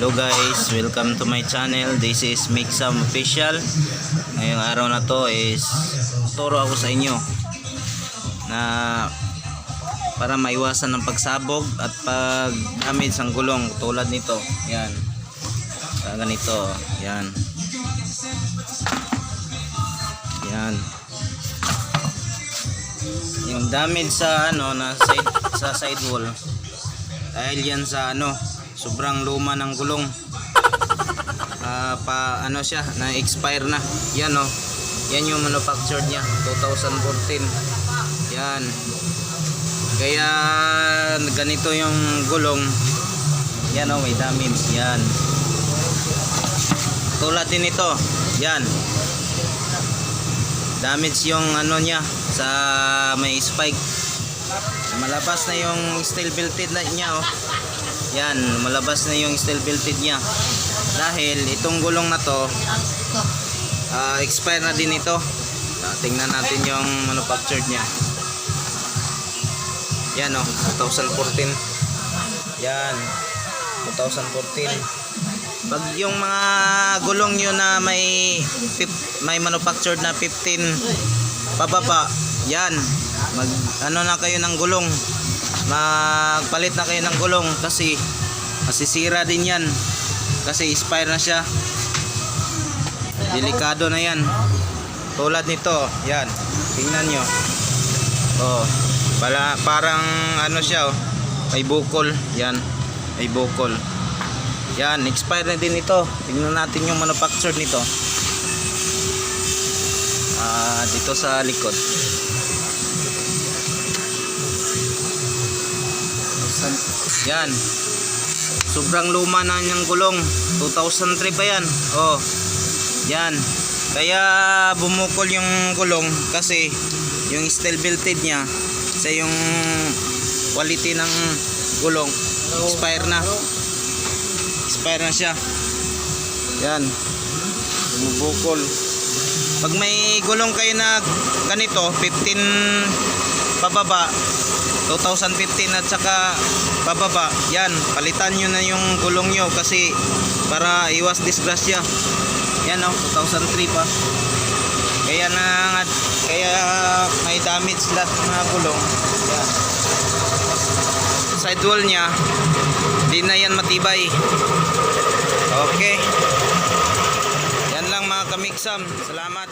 Hello guys, welcome to my channel. This is Mixam Official. Ngayong araw na to is turo ako sa inyo na para maiwasan ng pagsabog at pag damage ang gulong tulad nito. Yan. Ganito. Yan. Yan. Yung damage sa ano na side sa sidewall dahil yan sa ano sobrang luma ng gulong. Ah, pa ano siya na expire na. Yan oh. Yan yung manufactured niya 2014 yan. Kaya ganito yung gulong. Yan oh may damage yan. Tulad din ito. Yan. Damage yung ano niya sa may spike. Malabas na yung steel belted na niya oh yan malabas na yung steel belted niya. Dahil itong gulong na to ah, expire na din ito. Ah, tingnan natin yung manufactured niya. Yan oh 2014 yan 2014 pag yung mga gulong nyo na may may manufactured na 15 pababa. Yan mag ano na kayo ng gulong magpalit na kayo ng gulong kasi masisira din yan. Kasi expire na siya. Delikado na yan. Tulad nito yan. Tingnan nyo. Oh pala, parang ano siya oh. May bukol. Yan may bukol. Yan expire na din ito. Tingnan natin yung manufactured nito. Ah dito sa likod yan. Sobrang luma na niyang gulong. 2003 pa yan. Oh. Yan. Kaya bumukol yung gulong kasi yung steel belted niya sa yung quality ng gulong expire na. Expire na siya. Yan. Bumubukol pag may gulong kayo na ganito 15 pababa 2015 at saka pababa yan palitan nyo na yung gulong nyo kasi para iwas disgrasya. Yan oh 2003 pa. Kaya na kaya may damage lahat mga gulong. Yan. Sidewall nya di na yan matibay. Okay. Yan lang mga kamiksam. Salamat